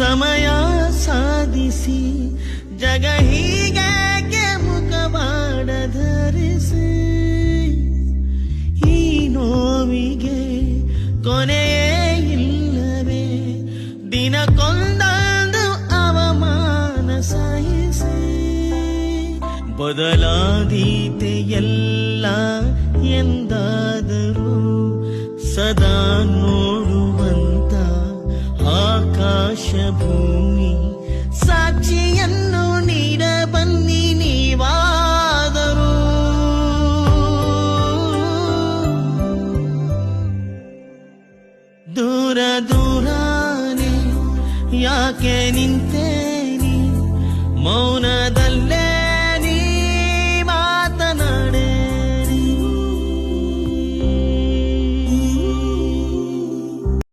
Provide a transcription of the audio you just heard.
ಸಮಯ ಸಾಧಿಸಿ, ಜಗ ಹೀಗೆ ಮುಖವಾಡ ಧರಿಸಿ, ಈ ನೋವಿಗೆ ಕೊನೆಯೇ ಇಲ್ಲವೇ? ದಿನಕ್ಕೊಂದೊಂದು ಅವಮಾನ ಸಹಿಸಿ ಬದಲಾದೀತೆ ಎಲ್ಲ ಎಂದಾದರೂ ಸದಾ ನೋಡುವಂತ ಭೂಮಿ ಸಾಕ್ಷಿಯನ್ನು ನೀಡ ಬನ್ನಿ ನೀವಾದರೂ. ದೂರ ದೂರಾನೆ ಯಾಕೆ ನಿಂತೇನಿ? ಮೌನದ